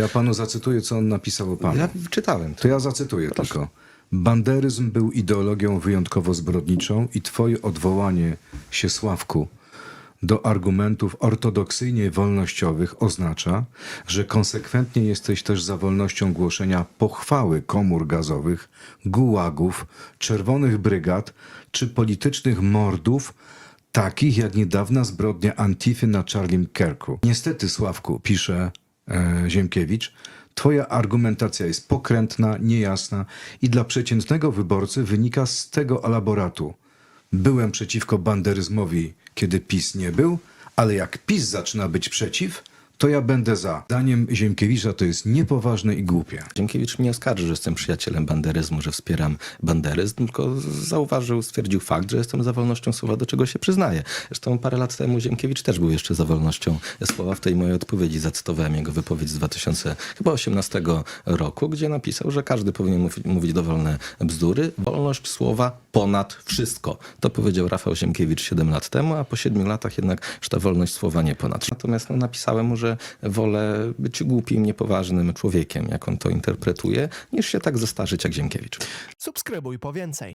Ja panu zacytuję, co on napisał o panu. Ja czytałem to. To ja zacytuję tylko. Banderyzm był ideologią wyjątkowo zbrodniczą i twoje odwołanie się, Sławku, do argumentów ortodoksyjnie wolnościowych oznacza, że konsekwentnie jesteś też za wolnością głoszenia pochwały komór gazowych, gułagów, czerwonych brygad czy politycznych mordów, takich jak niedawna zbrodnia Antify na Charlie Kirku. Niestety, Sławku, pisze Ziemkiewicz, Twoja argumentacja jest pokrętna, niejasna i dla przeciętnego wyborcy wynika z tego elaboratu. Byłem przeciwko banderyzmowi, kiedy PiS nie był, ale jak PiS zaczyna być przeciw, to ja będę za. Zdaniem Ziemkiewicza to jest niepoważne i głupie. Ziemkiewicz mnie oskarży, że jestem przyjacielem banderyzmu, że wspieram banderyzm, tylko zauważył, stwierdził fakt, że jestem za wolnością słowa, do czego się przyznaję. Zresztą parę lat temu Ziemkiewicz też był jeszcze za wolnością słowa. W tej mojej odpowiedzi zacytowałem jego wypowiedź z 2018 roku, gdzie napisał, że każdy powinien mówić dowolne bzdury. Wolność słowa ponad wszystko. To powiedział Rafał Ziemkiewicz 7 lat temu, a po 7 latach jednak, że ta wolność słowa nie ponad. Natomiast no, napisałem mu, że wolę być głupim, niepoważnym człowiekiem, jak on to interpretuje, niż się tak zestarzyć jak Ziemkiewicz. Subskrybuj po więcej.